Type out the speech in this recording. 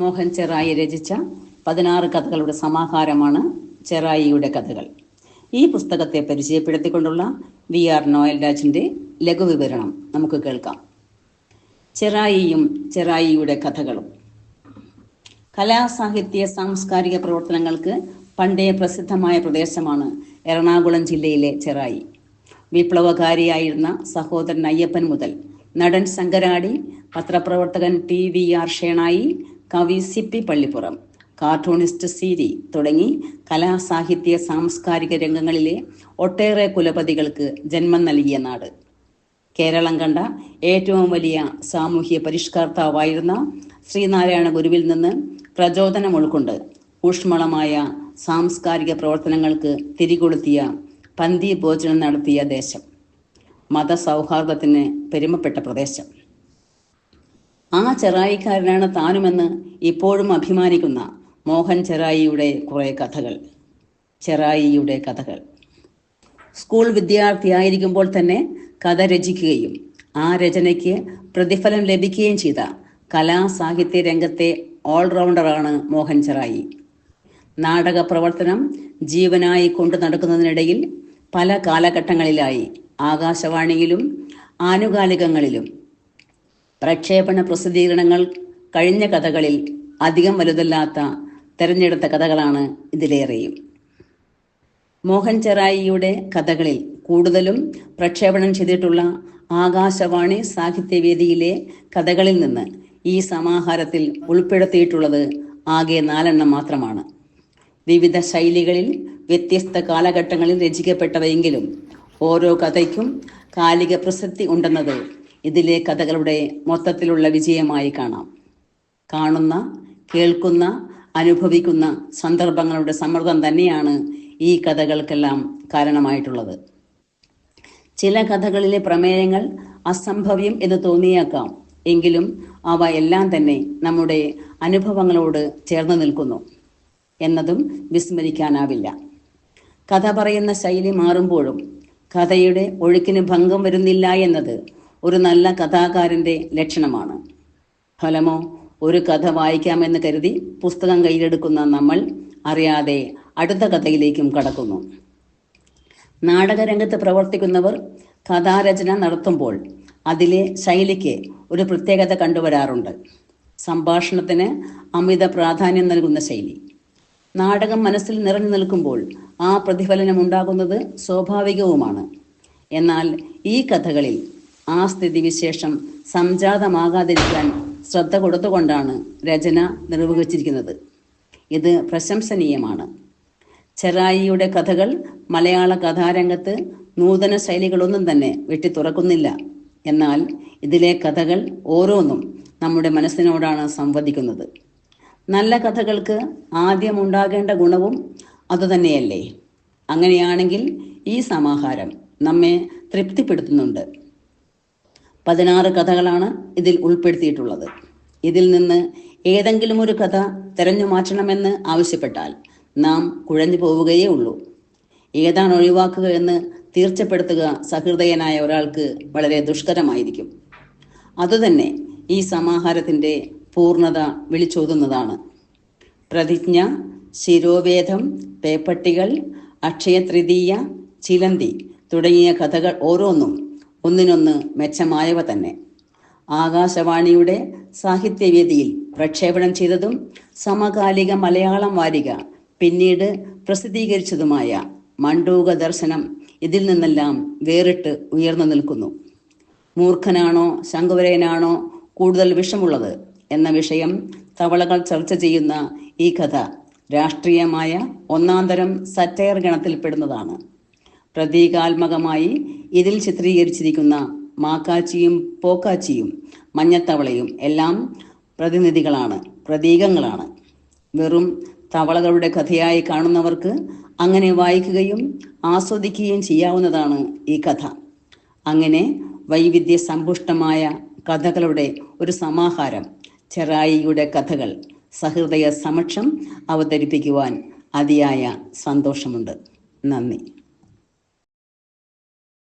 മോഹൻ ചെറായി രചിച്ച പതിനാറ് കഥകളുടെ സമാഹാരമാണ് ചെറായിയുടെ കഥകൾ. ഈ പുസ്തകത്തെ പരിചയപ്പെടുത്തിക്കൊണ്ടുള്ള വി ആർ നോയൽ രാജിന്റെ ലഘുവിവരണം നമുക്ക് കേൾക്കാം. ചെറായിയും ചെറായിയുടെ കഥകളും. കലാ സാഹിത്യ സാംസ്കാരിക പ്രവർത്തനങ്ങൾക്ക് പണ്ടേ പ്രസിദ്ധമായ പ്രദേശമാണ് എറണാകുളം ജില്ലയിലെ ചെറായി. വിപ്ലവകാരിയായിരുന്ന സഹോദരൻ അയ്യപ്പൻ മുതൽ നടൻ ശങ്കരാടി പത്രപ്രവർത്തകൻ ടി വി ആർ ഷേണായി കവി C P Pallippuram cartoonist Serie തുടങ്ങി കലാസാഹിത്യ സാംസ്കാരിക രംഗങ്ങളിലെ ഒട്ടേറെ കുലപതികൾക്ക് ജന്മം നൽകിയ നാട്. കേരളം കണ്ട ഏറ്റവും വലിയ സാമൂഹ്യ പരിഷ്കർത്താവായിരുന്ന ശ്രീനാരായണ ഗുരുവിൽ നിന്ന് പ്രചോദനം ഉൾക്കൊണ്ട് ഊഷ്മളമായ സാംസ്കാരിക പ്രവർത്തനങ്ങൾക്ക് തിരികൊളുത്തിയ പന്തി ഭോജനം നടത്തിയ ദേശം മതസൗഹാർദ്ദത്തിന് പെരുമപ്പെട്ട പ്രദേശം. ആ ചെറായിക്കാരനാണ് താനുമെന്ന് ഇപ്പോഴും അഭിമാനിക്കുന്ന മോഹൻ ചെറായിയുടെ കുറെ കഥകൾ. ചെറായിയുടെ കഥകൾ. സ്കൂൾ വിദ്യാർത്ഥിയായിരിക്കുമ്പോൾ തന്നെ കഥ രചിക്കുകയും ആ രചനയ്ക്ക് പ്രതിഫലം ലഭിക്കുകയും ചെയ്ത കലാ സാഹിത്യ രംഗത്തെ ഓൾറൗണ്ടറാണ് മോഹൻ ചെറായി. നാടക പ്രവർത്തനം ജീവനായി കൊണ്ടു നടക്കുന്നതിനിടയിൽ പല കാലഘട്ടങ്ങളിലായി ആകാശവാണിയിലും ആനുകാലികങ്ങളിലും പ്രക്ഷേപണ പ്രസിദ്ധീകരണങ്ങൾ കഴിഞ്ഞ കഥകളിൽ അധികം വലുതല്ലാത്ത തെരഞ്ഞെടുത്ത കഥകളാണ് ഇതിലേറെയും. മോഹൻ ചെറായിയുടെ കഥകളിൽ കൂടുതലും പ്രക്ഷേപണം ചെയ്തിട്ടുള്ള ആകാശവാണി സാഹിത്യവേദിയിലെ കഥകളിൽ നിന്ന് ഈ സമാഹാരത്തിൽ ഉൾപ്പെടുത്തിയിട്ടുള്ളത് ആകെ നാലെണ്ണം മാത്രമാണ്. വിവിധ ശൈലികളിൽ വ്യത്യസ്ത കാലഘട്ടങ്ങളിൽ രചിക്കപ്പെട്ടവയെങ്കിലും ഓരോ കഥയ്ക്കും കാലിക പ്രസക്തി ഉണ്ടെന്നത് ഇതിലെ കഥകളുടെ മൊത്തത്തിലുള്ള വിജയമായി കാണാം. കാണുന്ന കേൾക്കുന്ന അനുഭവിക്കുന്ന സന്ദർഭങ്ങളുടെ സമ്മർദ്ദം തന്നെയാണ് ഈ കഥകൾക്കെല്ലാം കാരണമായിട്ടുള്ളത്. ചില കഥകളിലെ പ്രമേയങ്ങൾ അസംഭവ്യം എന്ന് തോന്നിയേക്കാം. എങ്കിലും അവ എല്ലാം തന്നെ നമ്മുടെ അനുഭവങ്ങളോട് ചേർന്ന് നിൽക്കുന്നു എന്നതും വിസ്മരിക്കാനാവില്ല. കഥ പറയുന്ന ശൈലി മാറുമ്പോഴും കഥയുടെ ഒഴുക്കിന് ഭംഗം വരുന്നില്ല എന്നത് ഒരു നല്ല കഥാകാരന്റെ ലക്ഷണമാണ്. ഫലമോ ഒരു കഥ വായിക്കാമെന്ന് കരുതി പുസ്തകം കയ്യിലെടുക്കുന്ന നമ്മൾ അറിയാതെ അടുത്ത കഥയിലേക്കും കടക്കുന്നു. നാടകരംഗത്ത് പ്രവർത്തിക്കുന്നവർ കഥാരചന നടത്തുമ്പോൾ അതിലെ ശൈലിക്ക് ഒരു പ്രത്യേകത കണ്ടുവരാറുണ്ട്. സംഭാഷണത്തിന് അമിത പ്രാധാന്യം നൽകുന്ന ശൈലി. നാടകം മനസ്സിൽ നിറഞ്ഞു നിൽക്കുമ്പോൾ ആ പ്രതിഫലനം ഉണ്ടാകുന്നത് സ്വാഭാവികവുമാണ്. എന്നാൽ ഈ കഥകളിൽ ആ സ്ഥിതിവിശേഷം സംജാതമാകാതിരിക്കാൻ ശ്രദ്ധ കൊടുത്തുകൊണ്ടാണ് രചന നിർവഹിച്ചിരിക്കുന്നത്. ഇത് പ്രശംസനീയമാണ്. ചെറായിയുടെ കഥകൾ മലയാള കഥാരംഗത്ത് നൂതന ശൈലികളൊന്നും തന്നെ വെട്ടി തുറക്കുന്നില്ല എന്നാൽ ഇതിലെ കഥകൾ ഓരോന്നും നമ്മുടെ മനസ്സിനോടാണ് സംവദിക്കുന്നത്. നല്ല കഥകൾക്ക് ആദ്യം ഉണ്ടാകേണ്ട ഗുണവും അതുതന്നെയല്ലേ അങ്ങനെയാണെങ്കിൽ ഈ സമാഹാരം നമ്മെ തൃപ്തിപ്പെടുത്തുന്നുണ്ട്. പതിനാറ് കഥകളാണ് ഇതിൽ ഉൾപ്പെടുത്തിയിട്ടുള്ളത്. ഇതിൽ നിന്ന് ഏതെങ്കിലും ഒരു കഥ തെരഞ്ഞു മാറ്റണമെന്ന് ആവശ്യപ്പെട്ടാൽ നാം കുഴഞ്ഞു പോവുകയേ ഉള്ളൂ. ഏതാണ് ഒഴിവാക്കുക എന്ന് തീർച്ചപ്പെടുത്തുക സഹൃദയനായ ഒരാൾക്ക് വളരെ ദുഷ്കരമായിരിക്കും. അതുതന്നെ ഈ സമാഹാരത്തിന്റെ പൂർണത വിളിച്ചോതുന്നതാണ്. പ്രതിജ്ഞ ശിരോവേദം പേപ്പട്ടികൾ അക്ഷയ തൃതീയ ചിലന്തി തുടങ്ങിയ കഥകൾ ഓരോന്നും ഒന്നിനൊന്ന് മെച്ചമായവ തന്നെ. ആകാശവാണിയുടെ സാഹിത്യവേദിയിൽ പ്രക്ഷേപണം ചെയ്തതും സമകാലിക മലയാളം വാരിക പിന്നീട് പ്രസിദ്ധീകരിച്ചതുമായ മണ്ടൂക ദർശനം ഇതിൽ നിന്നെല്ലാം വേറിട്ട് ഉയർന്നു നിൽക്കുന്നു. മൂർഖനാണോ ശങ്കുവരയനാണോ കൂടുതൽ വിഷമുള്ളത് എന്ന വിഷയം തവളകൾ ചർച്ച ചെയ്യുന്ന ഈ കഥ രാഷ്ട്രീയമായ ഒന്നാന്തരം സറ്റയർ ഗണത്തിൽപ്പെടുന്നതാണ്. പ്രതീകാത്മകമായി ഇതിൽ ചിത്രീകരിച്ചിരിക്കുന്ന മാക്കാച്ചിയും പോക്കാച്ചിയും മഞ്ഞത്തവളയും എല്ലാം പ്രതിനിധികളാണ് പ്രതീകങ്ങളാണ്. വെറും തവളകളുടെ കഥയായി കാണുന്നവർക്ക് അങ്ങനെ വായിക്കുകയും ആസ്വദിക്കുകയും ചെയ്യാവുന്നതാണ് ഈ കഥ. അങ്ങനെ വൈവിധ്യ സമ്പുഷ്ടമായ കഥകളുടെ ഒരു സമാഹാരം ചെറായിയുടെ കഥകൾ സഹൃദയ സമക്ഷം അവതരിപ്പിക്കുവാൻ അതിയായ സന്തോഷമുണ്ട്. നന്ദി.